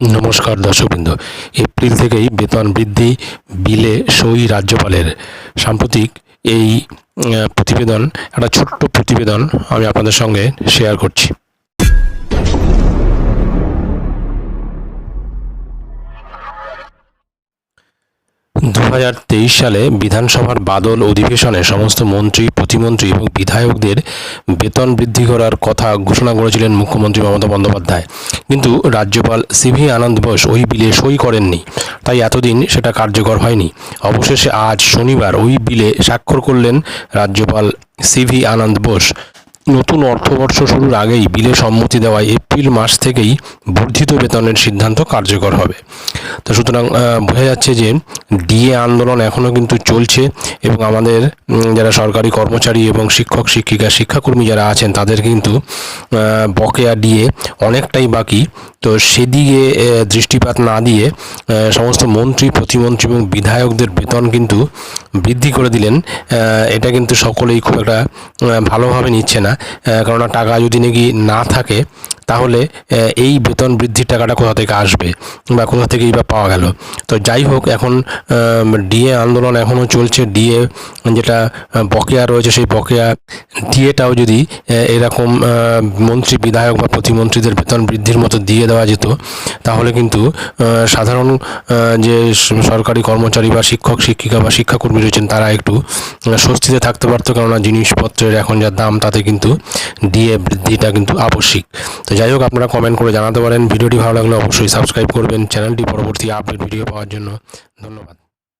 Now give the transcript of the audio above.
নমস্কার দর্শকবৃন্দ। এপ্রিল থেকেই বেতন বৃদ্ধি, বিলে সই রাজ্যপালের। সাম্প্রতিক এই প্রতিবেদন, একটা ছোট্ট প্রতিবেদন আমি আপনাদের সঙ্গে শেয়ার করছি। দু হাজার তেইশ সালে বিধানসভার বাদল অধিবেশনে সমস্ত মন্ত্রী, প্রতিমন্ত্রী এবং বিধায়কদের বেতন বৃদ্ধি করার কথা ঘোষণা করেছিলেন মুখ্যমন্ত্রী মমতা বন্দ্যোপাধ্যায়। কিন্তু রাজ্যপাল সিভি আনন্দ বোস ওই বিলে সই করেননি। তাই এতদিন সেটা কার্যকর হয়নি। অবশেষে আজ শনিবার ওই বিলে স্বাক্ষর করলেন রাজ্যপাল সিভি আনন্দ বোস। নতুন অর্থবর্ষ শুরুর আগেই বিলে সম্মতি দেওয়ায় এপ্রিল মাস থেকেই বর্ধিত বেতনের সিদ্ধান্ত কার্যকর হবে। তো সুতরাং বোঝা যাচ্ছে যে ডিএ আন্দোলন এখনও কিন্তু চলছে এবং আমাদের যারা সরকারি কর্মচারী এবং শিক্ষক, শিক্ষিকা, শিক্ষাকর্মী যারা আছেন, তাদের কিন্তু বকেয়া ডিএ অনেকটাই বাকি। তো সেদিকে দৃষ্টিপাত না দিয়ে সমস্ত মন্ত্রী, প্রতিমন্ত্রী এবং বিধায়কদের বেতন কিন্তু বৃদ্ধি করে দিলেন। এটা কিন্তু সকলেই খুব একটা ভালোভাবে নিচ্ছে না। কেননা টাকা যদি নাকি না থাকে তাহলে এই বেতন বৃদ্ধির টাকাটা কোথা থেকে আসবে বা কোথা থেকেই বা পাওয়া গেল? তো যাই হোক, এখন ডিএ আন্দোলন এখনও চলছে। ডিএ যেটা বকেয়া রয়েছে, সেই বকেয়া ডিএটাও যদি এরকম মন্ত্রী, বিধায়ক বা প্রতিমন্ত্রীদের বেতন বৃদ্ধির মতো দিয়ে দেওয়া যেত, তাহলে কিন্তু সাধারণ যে সরকারি কর্মচারী বা শিক্ষক, শিক্ষিকা বা শিক্ষাকর্মী রয়েছেন, তারা একটু স্বস্তিতে থাকতে পারতো। কেননা জিনিসপত্রের এখন যা দাম, তাতে কিন্তু ডিএ বৃদ্ধিটা কিন্তু আবশ্যিক। তো যাই হোক, আপনারা কমেন্ট করে জানাতে পারেন। ভিডিওটি ভালো লাগলে অবশ্যই সাবস্ক্রাইব করবেন। চ্যানেলটি পরবর্তী আপডেট ভিডিও পাওয়ার জন্য। ধন্যবাদ।